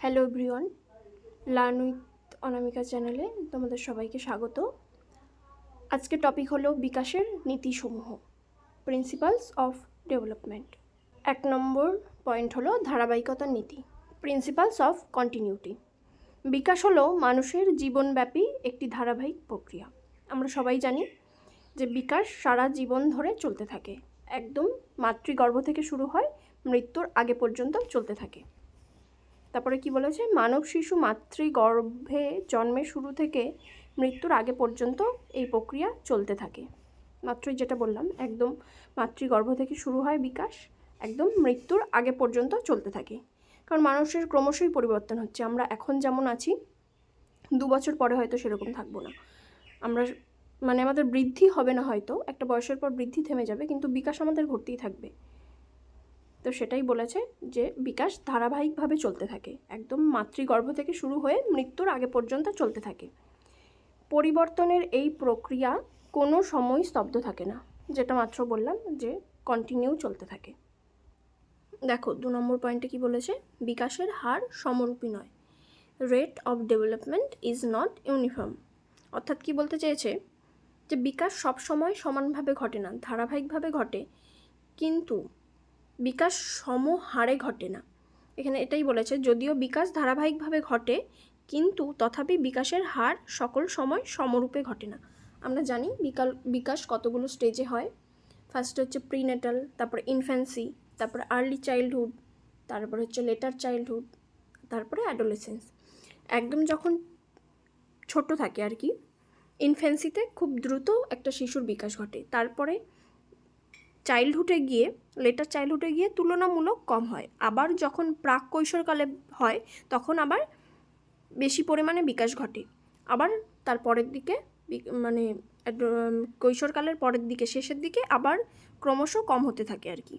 Hello everyone learn with Anamika চ্যানেলে তোমাদের সবাইকে স্বাগত। আজকে টপিক হলো বিকাশের নীতিসমূহ প্রিন্সিপালস অফ ডেভেলপমেন্ট এক নম্বর পয়েন্ট হলো ধারাবাহিকতার নীতি প্রিন্সিপালস অফ কন্টিনিউটি বিকাশ হলো মানুষের জীবনব্যাপী একটি ধারাবাহিক প্রক্রিয়া। আমরা সবাই জানি যে বিকাশ সারা জীবন ধরে চলতে থাকে। একদম মাতৃগর্ভ থেকে শুরু হয়, মৃত্যুর আগে পর্যন্ত চলতে থাকে। তারপরে কি বলেছে? মানব শিশু মাতৃগর্ভে জন্মের শুরু থেকে মৃত্যুর আগে পর্যন্ত এই প্রক্রিয়া চলতে থাকে। মাত্রই যেটা বললাম, একদম মাতৃগর্ভ থেকে শুরু হয় বিকাশ, একদম মৃত্যুর আগে পর্যন্ত চলতে থাকে। কারণ মানুষের ক্রমশই পরিবর্তন হচ্ছে। আমরা এখন যেমন আছি, দু বছর পরে হয়তো সেরকম থাকব না। আমরা মানে আমাদের বৃদ্ধি হবে না হয়তো, একটা বয়সের পর বৃদ্ধি থেমে যাবে, কিন্তু বিকাশ আমাদের ঘটতেই থাকবে। তো সেটাই বলেছে যে বিকাশ ধারাবাহিকভাবে চলতে থাকে। একদম মাতৃগর্ভ থেকে শুরু হয়ে মৃত্যুর আগে পর্যন্ত চলতে থাকে। পরিবর্তনের এই প্রক্রিয়া কোনো সময় স্তব্ধ থাকে না, যেটা মাত্র বললাম যে কন্টিনিউ চলতে থাকে। দেখো, দু নম্বর পয়েন্টে কি বলেছে? বিকাশের হার সমরূপী নয়। Rate of development is not uniform অর্থাৎ কি বলতে চেয়েছে? যে বিকাশ সবসময় সমানভাবে ঘটে না, ধারাবাহিকভাবে ঘটে। কিন্তু বিকাশ সমহারে ঘটে না। এখানে এটাই বলেছে, যদিও বিকাশ ধারাবাহিকভাবে ঘটে, কিন্তু তথাপি বিকাশের হার সকল সময় সমরূপে ঘটে না। আমরা জানি বিকাল, বিকাশ কতগুলো স্টেজে হয়। ফার্স্ট হচ্ছে প্রিনেটাল তারপরে ইনফ্যান্সি তারপরে আর্লি চাইল্ডহুড তারপর হচ্ছে লেটার চাইল্ডহুড তারপরে অ্যাডোলেসেন্স একদম যখন ছোট থাকে আর কি ইনফ্যান্সিতে খুব দ্রুত একটা শিশুর বিকাশ ঘটে। তারপরে চাইল্ডহুডে গিয়ে লেটার চাইল্ডহুডে গিয়ে তুলনামূলক কম হয়। আবার যখন প্রাক কৈশোরকালে হয়, তখন আবার বেশি পরিমাণে বিকাশ ঘটে। আবার তার পরের দিকে মানে কৈশোরকালের পরের দিকে, শেষের দিকে আবার ক্রমশ কম হতে থাকে আর কি।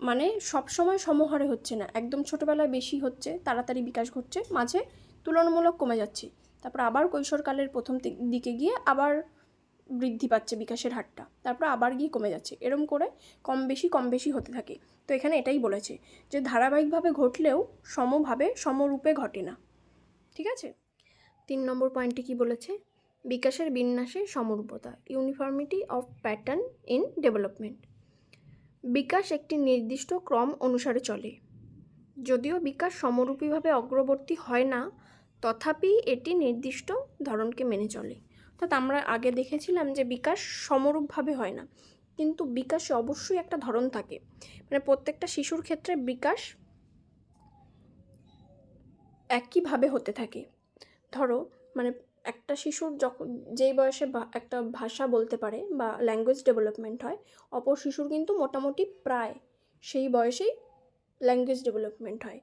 মানে সব সময় সমহারে হচ্ছে না। একদম ছোটোবেলায় বেশি হচ্ছে, তাড়াতাড়ি বিকাশ ঘটছে, মাঝে তুলনামূলক কমে যাচ্ছে। তারপর আবার কৈশোরকালের প্রথম দিকে গিয়ে আবার বৃদ্ধি পাচ্ছে বিকাশের হারটা, তারপর আবার গিয়ে কমে যাচ্ছে। এরম করে কম বেশি কম বেশি হতে থাকে। তো এখানে এটাই বলেছে যে ধারাবাহিকভাবে ঘটলেও সমভাবে, সমরূপে ঘটে না। ঠিক আছে? তিন নম্বর পয়েন্টে কি বলেছে? বিকাশের বিন্যাসে সমরূপতা uniformity of pattern in development বিকাশ একটি নির্দিষ্ট ক্রম অনুসারে চলে। যদিও বিকাশ সমরূপীভাবে অগ্রবর্তী হয় না, তথাপি এটি নির্দিষ্ট ধরনকে মেনে চলে। অর্থাৎ আমরা আগে দেখেছিলাম যে বিকাশ সমরূপভাবে হয় না। কিন্তু বিকাশে অবশ্যই একটা ধরন থাকে। মানে প্রত্যেকটা শিশুর ক্ষেত্রে বিকাশ একইভাবে হতে থাকে। ধরো মানে একটা শিশুর যখন যেই বয়সে একটা ভাষা বলতে পারে বা ল্যাঙ্গুয়েজ ডেভেলপমেন্ট হয়, অপর শিশুর কিন্তু মোটামুটি প্রায় সেই বয়সেই ল্যাঙ্গুয়েজ ডেভেলপমেন্ট হয়।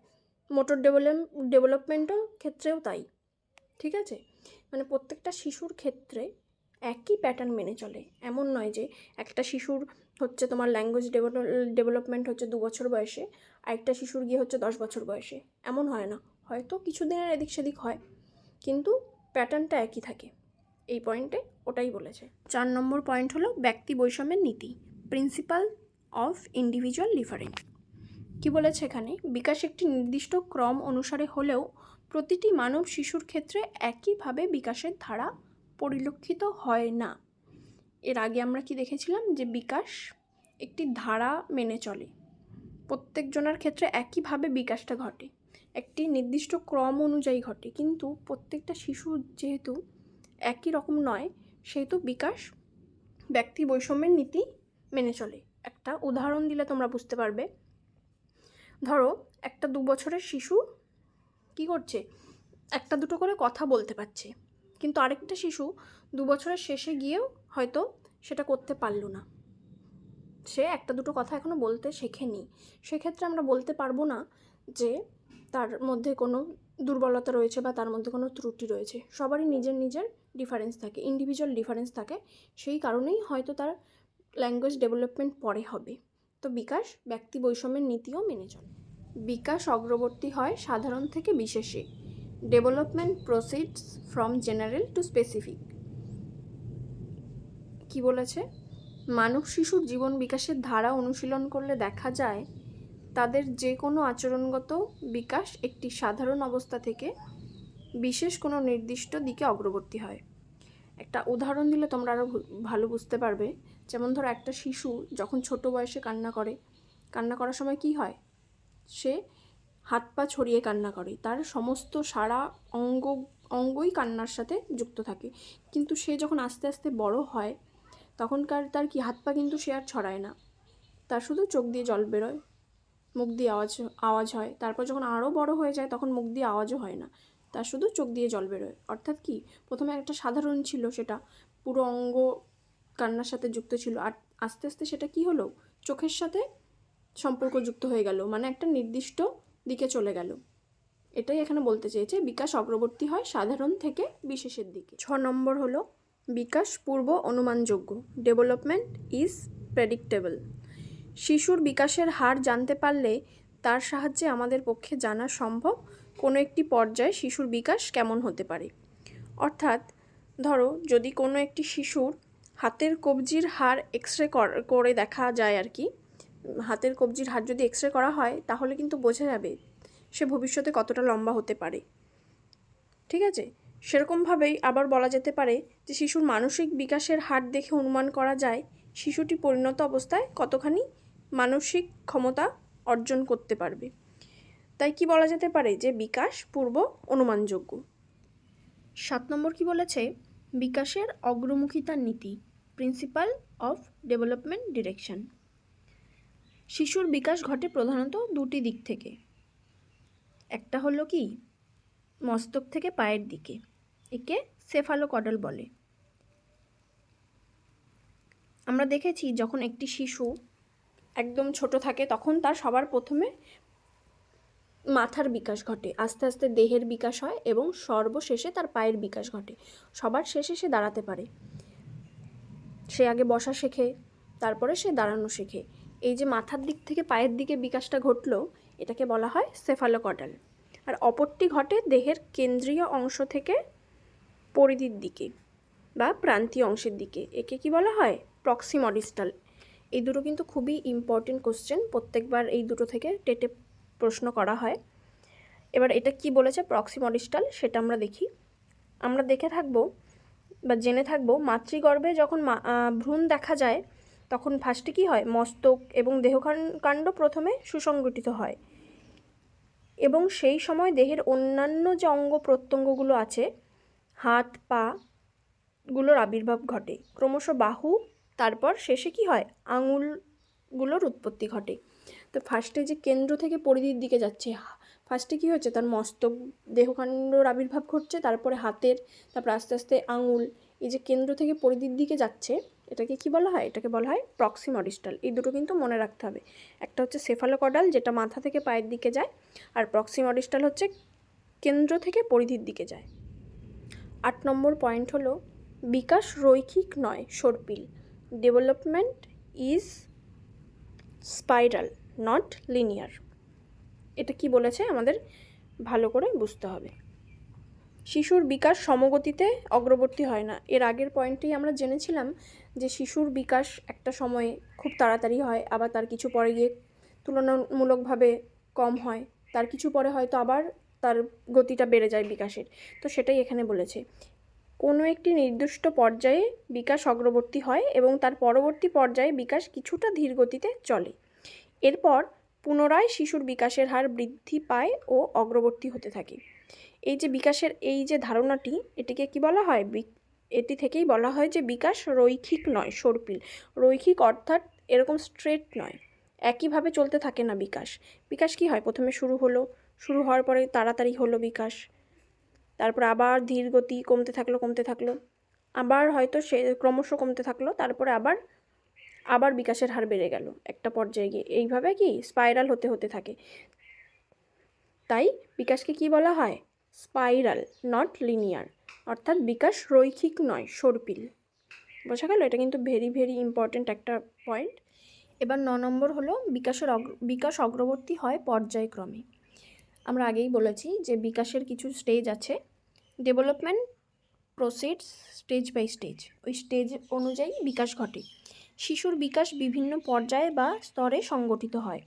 মোটর ডেভেলপ ডেভেলপমেন্টও ক্ষেত্রেও তাই। ঠিক আছে? মানে প্রত্যেকটা শিশুর ক্ষেত্রে একই প্যাটার্ন মেনে চলে। এমন নয় যে একটা শিশুর হচ্ছে তোমার ল্যাঙ্গুয়েজ ডেভেলপমেন্ট হচ্ছে দু বছর বয়সে আর একটা শিশুর গিয়ে হচ্ছে দশ বছর বয়সে। এমন হয় না। হয়তো কিছুদিনের এদিক সেদিক হয়, কিন্তু প্যাটার্নটা একই থাকে। এই পয়েন্টে ওটাই বলেছে। চার নম্বর পয়েন্ট হলো ব্যক্তি বৈষম্যের নীতি প্রিন্সিপাল অফ ইন্ডিভিজুয়াল ডিফারেন্ট কি বলেছে এখানে? বিকাশ একটি নির্দিষ্ট ক্রম অনুসারে হলেও প্রতিটি মানব শিশুর ক্ষেত্রে একইভাবে বিকাশের ধারা পরিলক্ষিত হয় না। এর আগে আমরা কি দেখেছিলাম? যে বিকাশ একটি ধারা মেনে চলে। প্রত্যেকজনের ক্ষেত্রে একইভাবে বিকাশটা ঘটে। একটি নির্দিষ্ট ক্রম অনুযায়ী ঘটে। কিন্তু প্রত্যেকটা শিশু যেহেতু একই রকম নয়, সেহেতু বিকাশ ব্যক্তি বৈষম্যের নীতি মেনে চলে। একটা উদাহরণ দিলে তোমরা বুঝতে পারবে। ধরো, একটা দু বছরের শিশু কি করছে? একটা দুটো করে কথা বলতে পারছে। কিন্তু আরেকটা শিশু দু বছরের শেষে গিয়েও হয়তো সেটা করতে পারল না। সে একটা দুটো কথা এখনও বলতে শেখেনি। সেক্ষেত্রে আমরা বলতে পারব না যে তার মধ্যে কোনো দুর্বলতা রয়েছে বা তার মধ্যে কোনো ত্রুটি রয়েছে। সবারই নিজের নিজের ডিফারেন্স থাকে ইন্ডিভিজুয়াল ডিফারেন্স থাকে। সেই কারণেই হয়তো তার ল্যাঙ্গুয়েজ ডেভেলপমেন্ট পরে হবে। তো বিকাশ, ব্যক্তি বৈষম্যের নীতিও মেনে চলে। বিকাশ অগ্রবর্তী হয় সাধারণ থেকে বিশেষে। Development proceeds from general to specific কি বলেছে? মানব শিশুর জীবন বিকাশের ধারা অনুশীলন করলে দেখা যায়, তাদের যে কোনো আচরণগত বিকাশ একটি সাধারণ অবস্থা থেকে বিশেষ কোনো নির্দিষ্ট দিকে অগ্রবর্তী হয়। একটা উদাহরণ দিলে তোমরা আরও ভালো বুঝতে পারবে। যেমন ধরো একটা শিশু যখন ছোট বয়সে কান্না করে, কান্না করার সময় কি হয়? সে হাত পা ছড়িয়ে কান্না করে। তার সমস্ত সারা অঙ্গ, অঙ্গই কান্নার সাথে যুক্ত থাকে। কিন্তু সে যখন আস্তে আস্তে বড় হয়, তখনকার তার কি, হাত পা কিন্তু সে আর ছড়ায় না। তার শুধু চোখ দিয়ে জল বেরোয়, মুখ দিয়ে আওয়াজ আওয়াজ হয়। তারপর যখন আরও বড় হয়ে যায়, তখন মুখ দিয়ে আওয়াজও হয় না। তার শুধু চোখ দিয়ে জল বেরোয়। অর্থাৎ কি, প্রথমে একটা সাধারণ ছিল সেটা, পুরো অঙ্গ কান্নার সাথে যুক্ত ছিল। আর আস্তে আস্তে সেটা কি হলো, চোখের সাথে সম্পর্ক যুক্ত হয়ে গেল মানে একটা নির্দিষ্ট দিকে চলে গেল। এটাই এখানে বলতে চেয়েছে, বিকাশ অগ্রবর্তী হয় সাধারণ থেকে বিশেষের দিকে। ছ নম্বর হলো, বিকাশ পূর্ব অনুমানযোগ্য ডেভেলপমেন্ট ইজ প্রেডিক্টেবল শিশুর বিকাশের হার জানতে পারলে তার সাহায্যে আমাদের পক্ষে জানা সম্ভব কোনো একটি পর্যায়ে শিশুর বিকাশ কেমন হতে পারে। অর্থাৎ, ধরো, যদি কোনো একটি শিশুর হাতের কবজির হার এক্স রে করে দেখা যায় আর কি হাতের কবজির হার যদি এক্স রে করা হয়, তাহলে কিন্তু বোঝা যাবে সে ভবিষ্যতে কতটা লম্বা হতে পারে। ঠিক আছে? সেরকমভাবেই আবার বলা যেতে পারে যে শিশুর মানসিক বিকাশের হার দেখে অনুমান করা যায় শিশুটি পরিণত অবস্থায় কতখানি মানসিক ক্ষমতা অর্জন করতে পারবে। তাই কি বলা যেতে পারে? যে বিকাশ পূর্ব অনুমানযোগ্য। সাত নম্বর কি বলেছে? বিকাশের অগ্রমুখিতার নীতি প্রিন্সিপাল অফ ডেভেলপমেন্ট ডিরেকশন শিশুর বিকাশ ঘটে প্রধানত দুটি দিক থেকে। একটা হলো কি? মস্তক থেকে পায়ের দিকে, একে সেফালোকডাল বলে। আমরা দেখেছি যখন একটি শিশু একদম ছোট থাকে, তখন তার সবার প্রথমে মাথার বিকাশ ঘটে, আস্তে আস্তে দেহের বিকাশ হয় এবং সর্বশেষে তার পায়ের বিকাশ ঘটে। সবার শেষে সে দাঁড়াতে পারে। সে আগে বসা শেখে, তারপরে সে দাঁড়ানো শেখে। এই যে মাথার দিক থেকে পায়ের দিকে বিকাশটা ঘটলো, এটাকে বলা হয় সেফালোকডাল আর অপরটি ঘটে দেহের কেন্দ্রীয় অংশ থেকে পরিধির দিকে বা প্রান্তীয় অংশের দিকে। একে কি বলা হয়? প্রক্সিমডিস্টাল এই দুটো কিন্তু খুবই ইম্পর্টেন্ট কোশ্চেন প্রত্যেকবার এই দুটো থেকে টেটে প্রশ্ন করা হয়। এবার এটা কি বলেছে প্রক্সিমডিস্টাল সেটা আমরা দেখি। আমরা দেখে থাকব বা জেনে থাকব, মাতৃগর্ভে যখন ভ্রূণ দেখা যায় তখন ফার্স্টে কী হয়? মস্তক এবং দেহকাণ্ড প্রথমে সুসংগঠিত হয়। এবং সেই সময় দেহের অন্যান্য যে অঙ্গ প্রত্যঙ্গগুলো আছে, হাত, পা গুলোর আবির্ভাব ঘটে। ক্রমশ বাহু, তারপর শেষে কি হয়? আঙুলগুলোর উৎপত্তি ঘটে। তো ফার্স্টে যে কেন্দ্র থেকে পরিধির দিকে যাচ্ছে ফার্স্টে কী হচ্ছে? তার মস্তক, দেহকাণ্ডর আবির্ভাব ঘটছে, তারপরে হাতের, তারপর আস্তে আস্তে আঙুল, এই যে কেন্দ্র থেকে পরিধির দিকে যাচ্ছে এটাকে কি বলা হয়? এটাকে বলা হয় প্রক্সিমডিস্টাল এই দুটো কিন্তু মনে রাখতে হবে। একটা হচ্ছে সেফালোকডাল যেটা মাথা থেকে পায়ের দিকে যায়, আর প্রক্সিমডিস্টাল হচ্ছে কেন্দ্র থেকে পরিধির দিকে যায়। আট নম্বর পয়েন্ট হলো, বিকাশ রৈখিক নয়, সর্পিল। Development is spiral not linear এটা কি বলেছে? আমাদের ভালো করে বুঝতে হবে। শিশুর বিকাশ সমগতিতে অগ্রবর্তী হয় না। এর আগের পয়েন্টেই আমরা জেনেছিলাম যে শিশুর বিকাশ একটা সময়ে খুব তাড়াতাড়ি হয়, আবার তার কিছু পরে গিয়ে তুলনামূলকভাবে কম হয়। তার কিছু পরে হয়তো আবার তার গতিটা বেড়ে যায় বিকাশের। তো সেটাই এখানে বলেছে। কোনো একটি নির্দিষ্ট পর্যায়ে বিকাশ অগ্রবর্তী হয় এবং তার পরবর্তী পর্যায়ে বিকাশ কিছুটা ধীর গতিতে চলে। এরপর পুনরায় শিশুর বিকাশের হার বৃদ্ধি পায় ও অগ্রবর্তী হতে থাকে। এই যে বিকাশের এই যে ধারণাটি, এটিকে কি বলা হয়? এটি থেকেই বলা হয় যে বিকাশ রৈখিক নয়, সর্পিল। রৈখিক অর্থাৎ এরকম স্ট্রেট নয়। একইভাবে চলতে থাকে না বিকাশ। বিকাশ কি হয়? প্রথমে শুরু হলো, শুরু হওয়ার পরে তাড়াতাড়ি হলো বিকাশ। তারপর আবার ধীর গতি, কমতে থাকল কমতে থাকল। আবার হয়তো সে ক্রমশ কমতে থাকল, তারপরে আবার আবার বিকাশের হার বেড়ে গেল একটা পর্যায়ে গিয়ে। এইভাবে কি? স্পাইরাল হতে হতে থাকে। তাই বিকাশকে কি বলা হয়? স্পাইরাল নট লিনিয়ার অর্থাৎ বিকাশ রৈখিক নয়, সর্পিল। বোঝা গেল? এটা কিন্তু ভেরি ভেরি ইম্পর্ট্যান্ট একটা পয়েন্ট এবার ন নম্বর হলো বিকাশের বিকাশ অগ্রবর্তী হয় পর্যায়ক্রমে। আমরা আগেই বলেছি যে বিকাশের কিছু স্টেজ আছে। Development proceeds stage by stage ওই স্টেজ অনুযায়ী বিকাশ ঘটে। শিশুর বিকাশ বিভিন্ন পর্যায়ে বা স্তরে সংগঠিত হয়।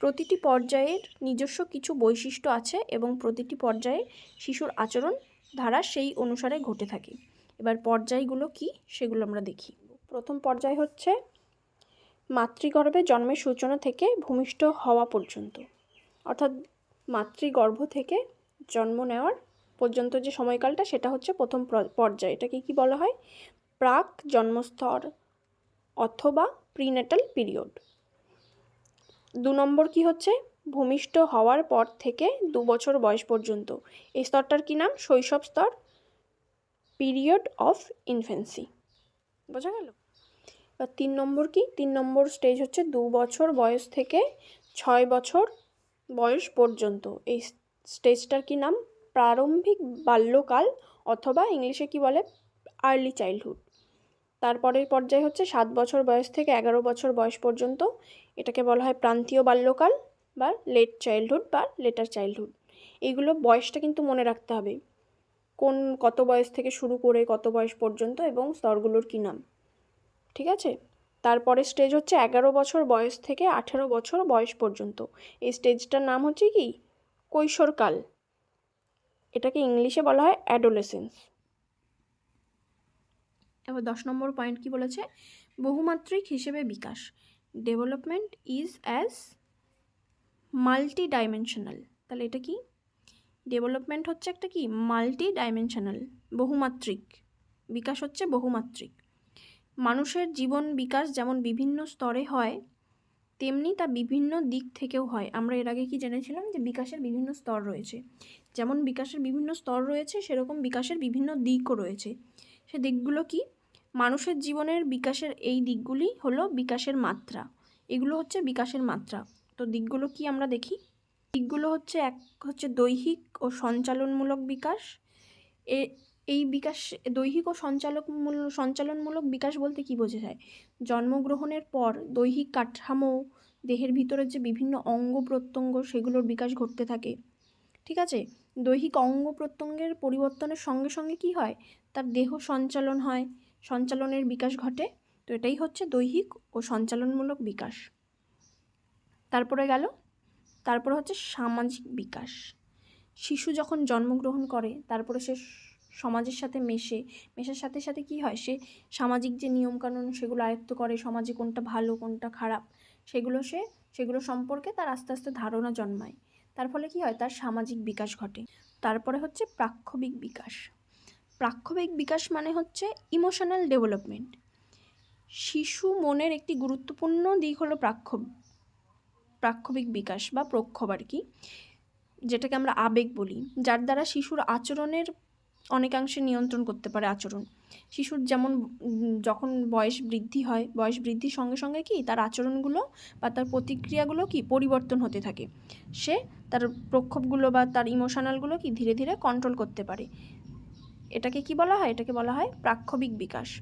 প্রতিটি পর্যায়ের নিজস্ব কিছু বৈশিষ্ট্য আছে এবং প্রতিটি পর্যায়ে শিশুর আচরণ ধারা সেই অনুসারে ঘটে থাকে। এবার পর্যায়গুলো কি সেগুলো আমরা দেখি। প্রথম পর্যায় হচ্ছে মাতৃগর্ভে জন্মের সূচনা থেকে ভূমিষ্ঠ হওয়া পর্যন্ত। অর্থাৎ মাতৃগর্ভ থেকে জন্ম নেওয়ার পর্যন্ত যে সময়কালটা, সেটা হচ্ছে প্রথম পর্যায়। এটাকে কি বলা হয়? প্রাক জন্মস্তর অথবা প্রিনেটাল পিরিয়ড দু নম্বর কি হচ্ছে? ভূমিষ্ঠ হওয়ার পর থেকে দু বছর বয়স পর্যন্ত। এই স্তরটার কি নাম? শৈশব স্তর। পিরিয়ড অফ ইনফেন্সি বোঝা গেল? এবার তিন নম্বর কি? তিন নম্বর স্টেজ হচ্ছে দু বছর বয়স থেকে ছয় বছর বয়স পর্যন্ত। এই স্টেজটার কি নাম? প্রারম্ভিক বাল্যকাল অথবা ইংলিশে কি বলে? Early childhood. তারপরের পর্যায় হচ্ছে সাত বছর বয়স থেকে এগারো বছর বয়স পর্যন্ত। এটাকে বলা হয় প্রান্তীয় বাল্যকাল বা লেট চাইল্ডহুড বা লেটার চাইল্ডহুড এইগুলো বয়সটা কিন্তু মনে রাখতে হবে। কোন কত বয়স থেকে শুরু করে কত বয়স পর্যন্ত এবং স্তরগুলোর কী নাম। ঠিক আছে? তারপরে স্টেজ হচ্ছে এগারো বছর বয়স থেকে আঠেরো বছর বয়স পর্যন্ত। এই স্টেজটার নাম হচ্ছে কি? কৈশোরকাল। এটাকে ইংলিশে বলা হয় অ্যাডোলেসেন্স এবার দশ নম্বর পয়েন্ট কি বলেছে? বহুমাত্রিক হিসেবে বিকাশ। Development is as multi dimensional তাহলে এটা কি? ডেভেলপমেন্ট হচ্ছে একটা কি? Multi dimensional বহুমাত্রিক। বিকাশ হচ্ছে বহুমাত্রিক। মানুষের জীবন বিকাশ যেমন বিভিন্ন স্তরে হয়, তেমনি তা বিভিন্ন দিক থেকেও হয়। আমরা এর আগে কি জেনেছিলাম যে বিকাশের বিভিন্ন স্তর রয়েছে? যেমন বিকাশের বিভিন্ন স্তর রয়েছে, সেরকম বিকাশের বিভিন্ন দিকও রয়েছে। সে দিকগুলো কি? মানুষের জীবনের বিকাশের এই দিকগুলি হলো বিকাশের মাত্রা। এগুলো হচ্ছে বিকাশের মাত্রা। তো দিকগুলো কি আমরা দেখি? দিকগুলো হচ্ছে এক হচ্ছে দৈহিক ও সঞ্চালনমূলক বিকাশ। এ, এই বিকাশ, দৈহিক ও সঞ্চালক সঞ্চালনমূলক বিকাশ বলতে কি বোঝা যায় জন্মগ্রহণের পর দৈহিক কাঠামো, দেহের ভিতরে যে বিভিন্ন অঙ্গ প্রত্যঙ্গ, সেগুলোর বিকাশ ঘটতে থাকে। ঠিক আছে? দৈহিক অঙ্গ প্রত্যঙ্গের পরিবর্তনের সঙ্গে সঙ্গে কি হয়? তার দেহ সঞ্চালন হয়। সঞ্চালনের বিকাশ ঘটে। তো এটাই হচ্ছে দৈহিক ও সঞ্চালনমূলক বিকাশ। তারপরে গেল, তারপরে হচ্ছে সামাজিক বিকাশ। শিশু যখন জন্মগ্রহণ করে, তারপরে সে সমাজের সাথে মেশে, মেশার সাথে সাথে কি হয়? সে সামাজিক যে নিয়মকানুন, সেগুলো আয়ত্ত করে, সমাজে কোনটা ভালো, কোনটা খারাপ, সেগুলো সে, সেগুলো সম্পর্কে তার আস্তে আস্তে ধারণা জন্মায়। তার ফলে কি হয়? তার সামাজিক বিকাশ ঘটে। তারপরে হচ্ছে প্রাক্ষবিক বিকাশ। প্রাক্ষবিক বিকাশ মানে হচ্ছে ইমোশনাল ডেভেলপমেন্ট শিশু মনের একটি গুরুত্বপূর্ণ দিক হলো প্রাক্ষ প্রাক্ষবিক বিকাশ বা প্রক্ষোভ আর কি, যেটাকে আমরা আবেগ বলি, যার দ্বারা শিশুর আচরণের অনেকাংশে নিয়ন্ত্রণ করতে পারে আচরণ। শিশুর যেমন যখন বয়স বৃদ্ধি হয়, বয়স বৃদ্ধির সঙ্গে সঙ্গে কি তার আচরণগুলো বা তার প্রতিক্রিয়াগুলো কি পরিবর্তন হতে থাকে। সে তার প্রক্ষোভগুলো বা তার ইমোশনালগুলো কি ধীরে ধীরে কন্ট্রোল করতে পারে। এটাকে কি বলা হয়? এটাকে বলা হয় প্রাক্ষবিক বিকাশ।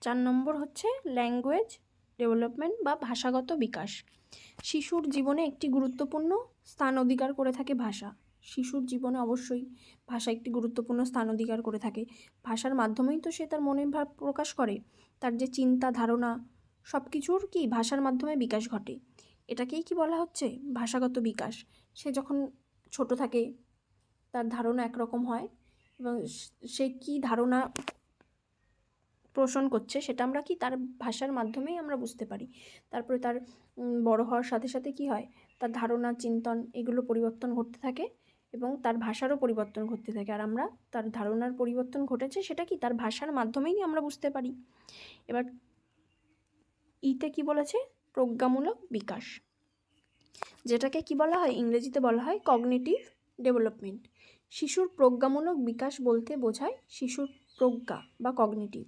চার নম্বর হচ্ছে ল্যাঙ্গুয়েজ ডেভেলপমেন্ট বা ভাষাগত বিকাশ। শিশুর জীবনে একটি গুরুত্বপূর্ণ স্থান অধিকার করে থাকে ভাষা। শিশুর জীবনে অবশ্যই ভাষা একটি গুরুত্বপূর্ণ স্থান অধিকার করে থাকে। ভাষার মাধ্যমেই তো সে তার মনের ভাব প্রকাশ করে। তার যে চিন্তা, ধারণা সব কিছুর কি ভাষার মাধ্যমে বিকাশ ঘটে? এটাকেই কি বলা হচ্ছে? ভাষাগত বিকাশ। সে যখন ছোট থাকে, তার ধারণা একরকম হয় এবং সে- কী ধারণা পোষণ করছে সেটা আমরা কি তার ভাষার মাধ্যমেই আমরা বুঝতে পারি। তারপরে তার বড় হওয়ার সাথে সাথে কি হয়? তার ধারণা, চিন্তন এগুলো পরিবর্তন ঘটতে থাকে এবং তার ভাষারও পরিবর্তন ঘটতে থাকে। আর আমরা তার ধারণার পরিবর্তন ঘটেছে সেটা কি? তার ভাষার মাধ্যমেই আমরা বুঝতে পারি। এবার ইতে কি বলেছে? প্রজ্ঞামূলক বিকাশ। যেটাকে কি বলা হয়? ইংরেজিতে বলা হয় কগনিটিভ ডেভেলপমেন্ট শিশুর প্রজ্ঞামূলক বিকাশ বলতে বোঝায় শিশুর প্রজ্ঞা বা কগনিটিভ।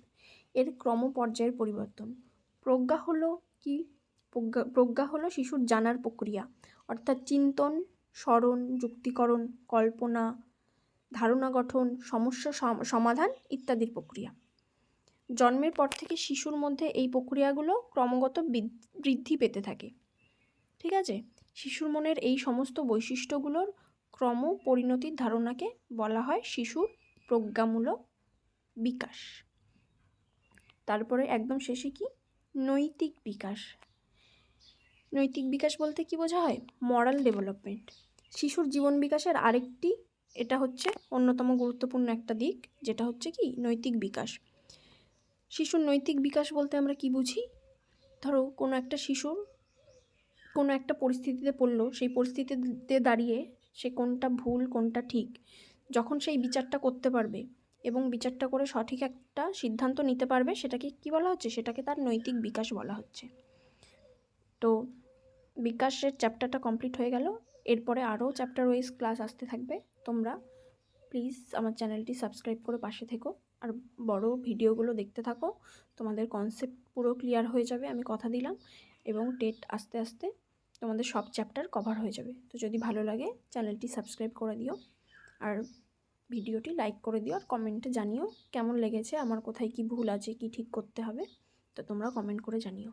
এর ক্রম পর্যায়ের পরিবর্তন। প্রজ্ঞা হলো কি? প্রজ্ঞা প্রজ্ঞা হলো শিশুর জানার প্রক্রিয়া, অর্থাৎ চিন্তন, স্মরণ, যুক্তিকরণ, কল্পনা, ধারণা গঠন, সমস্যা সম- সমাধান ইত্যাদির প্রক্রিয়া। জন্মের পর থেকে শিশুর মধ্যে এই প্রক্রিয়াগুলো ক্রমাগত বৃদ্ধি পেতে থাকে। ঠিক আছে? শিশুর মনের এই সমস্ত বৈশিষ্ট্যগুলোর ক্রম পরিণতির ধারণাকে বলা হয় শিশুর প্রজ্ঞামূলক বিকাশ। তারপরে একদম শেষে কি? নৈতিক বিকাশ। নৈতিক বিকাশ বলতে কি বোঝা হয়? মরাল ডেভেলপমেন্ট শিশুর জীবন বিকাশের আরেকটি, এটা হচ্ছে অন্যতম গুরুত্বপূর্ণ একটা দিক, যেটা হচ্ছে কি? নৈতিক বিকাশ। শিশুর নৈতিক বিকাশ বলতে আমরা কি বুঝি? ধরো, কোনো একটা শিশুর কোনো একটা পরিস্থিতিতে পড়ল, সেই পরিস্থিতিতে দাঁড়িয়ে সে কোনটা ভুল, কোনটা ঠিক। যখন সেই বিচারটা করতে পারবে এবং বিচারটা করে সঠিক একটা সিদ্ধান্ত নিতে পারবে, সেটাকে কি বলা হচ্ছে? সেটাকে তার নৈতিক বিকাশ বলা হচ্ছে। তো বিকাশের চ্যাপ্টারটা কমপ্লিট হয়ে গেল। এরপরে আরও চ্যাপ্টার ওয়াইজ ক্লাস আসতে থাকবে। তোমরা প্লিজ আমার চ্যানেলটি সাবস্ক্রাইব করে পাশে থেকো। আর বড় ভিডিওগুলো দেখতে থাকো। তোমাদের কনসেপ্ট পুরো ক্লিয়ার হয়ে যাবে, আমি কথা দিলাম। এবং টেট আস্তে আস্তে তোমাদের সব চ্যাপ্টার কভার হয়ে যাবে। তো যদি ভালো লাগে, চ্যানেলটি সাবস্ক্রাইব করে দিও আর ভিডিওটি লাইক করে দিও আর কমেন্টে জানিও কেমন লেগেছে, আমার কোথায় কি ভুল আছে, কি ঠিক করতে হবে, তো তোমরা কমেন্ট করে জানিও।